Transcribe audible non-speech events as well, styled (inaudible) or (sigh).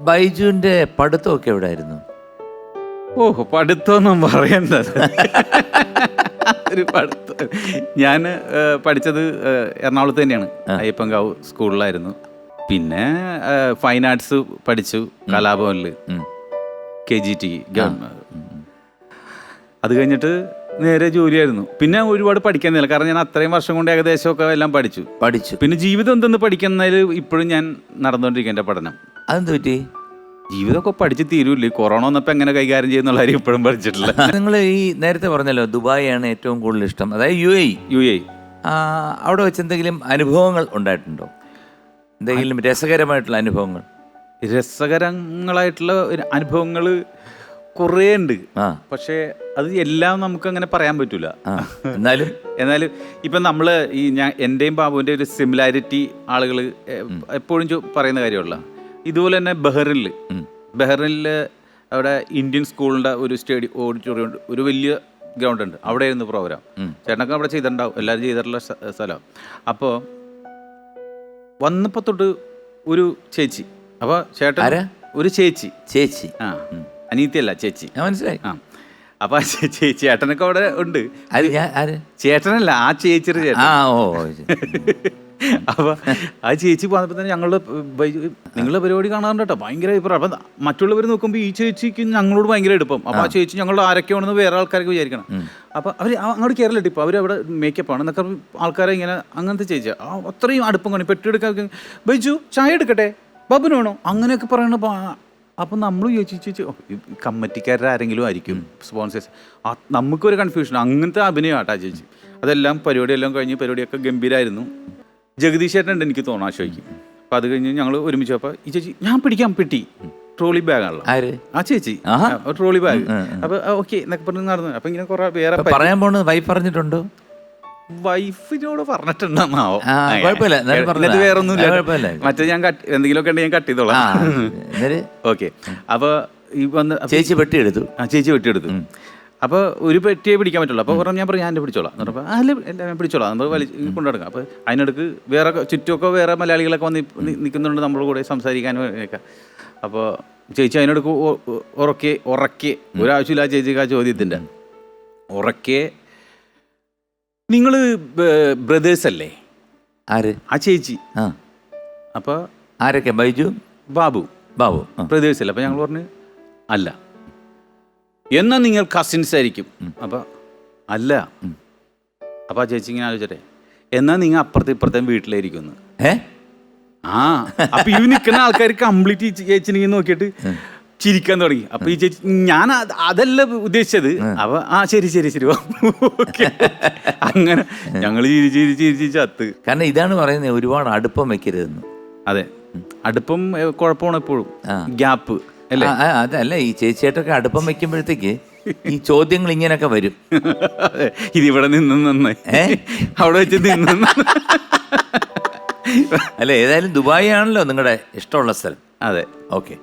ബൈജുവിന്റെ പഠിത്തമൊക്കെ എവിടെയായിരുന്നു ഓഹ് പഠിത്തമൊന്നും പറയണ്ടത്. ഒരു പഠിത്തം ഞാൻ പഠിച്ചത് എറണാകുളത്ത് തന്നെയാണ്. അയ്യപ്പങ്കാവ് സ്കൂളിലായിരുന്നു. പിന്നെ ഫൈൻ ആർട്സ് പഠിച്ചു കലാഭവനിൽ. കെ ജി ടി അത് കഴിഞ്ഞിട്ട് നേരെ ജോലിയായിരുന്നു. പിന്നെ ഒരുപാട് പഠിക്കാനില്ല കാരണം ഞാൻ അത്രയും വർഷം കൊണ്ട് ഏകദേശമൊക്കെ എല്ലാം പഠിച്ചു. പഠിച്ചു. പിന്നെ ജീവിതം എന്തെന്ന് പഠിക്കുന്നതിൽ ഇപ്പോഴും ഞാൻ നടന്നുകൊണ്ടിരിക്കുക എന്റെ പഠനം. അതെന്ത് പറ്റി? ജീവിതമൊക്കെ പഠിച്ച് തീരൂല്ലേ? കൊറോണ വന്നപ്പോൾ എങ്ങനെ കൈകാര്യം ചെയ്യുന്നുള്ള കാര്യം ഇപ്പോഴും പഠിച്ചിട്ടില്ല. (laughs) നിങ്ങൾ ഈ നേരത്തെ പറഞ്ഞല്ലോ ദുബായ് ആണ് ഏറ്റവും കൂടുതൽ ഇഷ്ടം. അതായത് യു എ. U A. അവിടെ വെച്ച് എന്തെങ്കിലും അനുഭവങ്ങൾ ഉണ്ടായിട്ടുണ്ടോ? എന്തെങ്കിലും രസകരമായിട്ടുള്ള അനുഭവങ്ങൾ? രസകരങ്ങളായിട്ടുള്ള അനുഭവങ്ങൾ കുറേ ഉണ്ട് ആ. പക്ഷേ അത് എല്ലാം നമുക്ക് അങ്ങനെ പറയാൻ പറ്റൂല. ആ. എന്നാലും? (laughs) എന്നാലും ഇപ്പം നമ്മൾ ഈ ഞാൻ എന്റെയും ബാബുവിന്റെ ഒരു സിമിലാരിറ്റി ആളുകൾ എപ്പോഴും ചോ- പറയുന്ന കാര്യമുള്ള ഇതുപോലെ തന്നെ ബഹ്റിനിൽ ബഹ്റിനിൽ അവിടെ ഇന്ത്യൻ സ്കൂളിന്റെ ഒരു സ്റ്റേഡിയം ഓഡിറ്റോറിയം ഉണ്ട്. ഒരു വലിയ ഗ്രൗണ്ട് ഉണ്ട്. അവിടെ ആയിരുന്നു പ്രോഗ്രാം ചേട്ടനൊക്കെ അവിടെ ചെയ്തിട്ടുണ്ടാവും. എല്ലാവരും ചെയ്തിട്ടുള്ള സ്ഥ- സ്ഥലം. അപ്പോൾ വന്നപ്പോൾ തൊട്ട് ഒരു ചേച്ചി. അപ്പോൾ ചേട്ടൻ ആരാ? ഒരു ചേച്ചി. ചേച്ചി. ആ. അനീത്തിയല്ല ചേച്ചി. ഞാൻ മനസ്സിലായി. ആ. അപ്പൊ ആ ചേട്ടനൊക്കെ അവിടെ ഉണ്ട്. ആര് ഞാൻ ആര്? ചേട്ടനല്ല ആ ചേച്ചിയുടെ ചേട്ടൻ. ആ ഓ ഓ, ശരി. (laughs) അപ്പൊ ആ ചേച്ചി പറഞ്ഞപ്പോ തന്നെ ഞങ്ങളുടെ നിങ്ങളുടെ പരിപാടി കാണാറുണ്ട് കേട്ടോ ഭയങ്കര അഭിപ്രായം. അപ്പൊ മറ്റുള്ളവർ നോക്കുമ്പോൾ ഈ ചേച്ചിക്ക് ഞങ്ങളോട് ഭയങ്കര എടുപ്പം. അപ്പൊ ആ ചേച്ചി ഞങ്ങളുടെ ആരൊക്കെയാണെന്ന് വേറെ ആൾക്കാർക്ക് വിചാരിക്കണം. അപ്പൊ അവർ അങ്ങോട്ട് കയറില്ല ഇപ്പൊ. അവരവിടെ മേക്കപ്പ് ആണ് എന്നൊക്കെ ആൾക്കാരെ ഇങ്ങനെ അങ്ങനത്തെ ചേച്ചി. ആ അത്രയും അടുപ്പം കാണി പെട്ടെടുക്കാൻ ബൈജു ചായ എടുക്കട്ടെ? ബബിന് വേണോ? അങ്ങനെയൊക്കെ പറയണപ്പോ ആ- അപ്പൊ നമ്മൾ ചോദിച്ചു കമ്മിറ്റിക്കാരുടെ ആരെങ്കിലും ആയിരിക്കും സ്പോൺസേഴ്സ് നമുക്കൊരു കൺഫ്യൂഷൻ അങ്ങനത്തെ അഭിനയം ആട്ടാ ചേച്ചി. അതെല്ലാം പരിപാടിയെല്ലാം കഴിഞ്ഞ് പരിപാടിയൊക്കെ ഗംഭീരമായിരുന്നു ജഗദീഷ് ചേട്ടൻ ഉണ്ട് എനിക്ക് തോന്നാ ചോദിക്കും അപ്പോൾ അപ്പം അത് കഴിഞ്ഞ് ഞങ്ങൾ ഒരുമിച്ച് അപ്പോൾ ഈ ചേച്ചി ഞാൻ പിടിക്കാൻ പെട്ടി. ട്രോളി ബാഗാണല്ലോ. ആര്? ആ ചേച്ചി. Trolley bag. അപ്പൊ ഓക്കെ എന്നൊക്കെ പറഞ്ഞ് നടന്നു. അപ്പൊ ഇങ്ങനെ കുറെ വേറെ പറയാൻ പോണത് വൈ പറഞ്ഞിട്ടുണ്ടോ വൈഫിനോട് പറഞ്ഞിട്ടുണ്ടെന്നാവോ? ആ, കുഴപ്പമില്ല. എന്നാലും പറഞ്ഞതാ. എന്നിട്ട് വേറെ ആ, ഒന്നുമില്ല കുഴപ്പമില്ല. മറ്റേ ഞാൻ കട്ട് എന്തെങ്കിലുമൊക്കെ ഉണ്ടെങ്കിൽ ഞാൻ കട്ട് ആ ചെയ്തോളാം എന്നിട്ട് ഓക്കെ. അപ്പൊ ഈ വന്ന് അപ്പൊ ചേച്ചി പെട്ടിയെടുത്തു ആ ചേച്ചി വെട്ടിയെടുത്തു അപ്പോൾ ഒരു പെട്ടിയെ പിടിക്കാൻ പറ്റുള്ളൂ. അപ്പോൾ പറഞ്ഞു ഞാൻ പറഞ്ഞു ഞാൻ എന്റെ പിടിച്ചോളാം. എന്ന് പറഞ്ഞപ്പോൾ അല്ല ഞാൻ പിടിച്ചോളാം. നമ്മൾ വലി കൊണ്ടുനടക്കാം അപ്പോൾ അതിനടുക്ക് വേറെ ചുറ്റുമൊക്കെ വേറെ മലയാളികളൊക്കെ വന്ന് നി- നിൽക്കുന്നുണ്ട് നമ്മളെ കൂടെ സംസാരിക്കാനും ഒക്കെ. അപ്പോൾ ചേച്ചി അതിനടുക്ക് ഉറക്കി ഉറക്കി. ഒരാവശ്യമില്ല ചേച്ചിക്ക് ആ ചോദ്യത്തിന്റെ ഉറക്കെ നിങ്ങൾ ബ്രദേഴ്സ് അല്ലേ ആര്? ആ ചേച്ചി. ആ. അപ്പോൾ ആരൊക്കെ? ബൈജു? ബാബു. ബാബു. ബ്രദേഴ്സ് അല്ലേ അപ്പോൾ ഞങ്ങൾ പറഞ്ഞു അല്ല. എന്നാൽ നിങ്ങൾ കസിൻസ് ആയിരിക്കും? അപ്പോൾ അല്ല. അപ്പോൾ ആ ചേച്ചി ഇങ്ങനെ ആലോചിച്ചേ എന്നാൽ നിങ്ങൾ അപ്പുറത്തെ ഇപ്പുറത്തെ വീട്ടിലായിരിക്കും ഏ? ആ. അപ്പൊ ഈ നിൽക്കുന്ന ആൾക്കാർ കംപ്ലീറ്റ് ചേച്ചിനെ നോക്കിയിട്ട് ചിരിക്കാൻ തുടങ്ങി. അപ്പൊ ഈ ചേച്ചി ഞാൻ അത് അതല്ല ഉദ്ദേശിച്ചത്. അപ്പൊ ആ ശരി ശരി ശരി. ഓക്കെ. അങ്ങനെ ഞങ്ങൾ ചിരി ചിരി ചിരി ചിരി ചത്ത്. കാരണം ഇതാണ് പറയുന്നത് ഒരുപാട് അടുപ്പം വെക്കരുതെന്ന്. അതെ. അടുപ്പം ഏ, കുഴപ്പമാണ് എപ്പോഴും. ആ. ഗ്യാപ്പ് അല്ലേ? ആ, ആ, അതല്ല ഈ ചേച്ചിയായിട്ടൊക്കെ അടുപ്പം വെക്കുമ്പോഴത്തേക്ക് ഈ ചോദ്യങ്ങൾ ഇങ്ങനെയൊക്കെ വരും. അതെ, ഇതിവിടെ നിന്ന് നന്നായി ഏ? അവിടെ വെച്ച് നിന്ന്. അല്ല ഏതായാലും ദുബായി ആണല്ലോ നിങ്ങളുടെ ഇഷ്ടമുള്ള സ്ഥലം. അതെ. ഓക്കെ.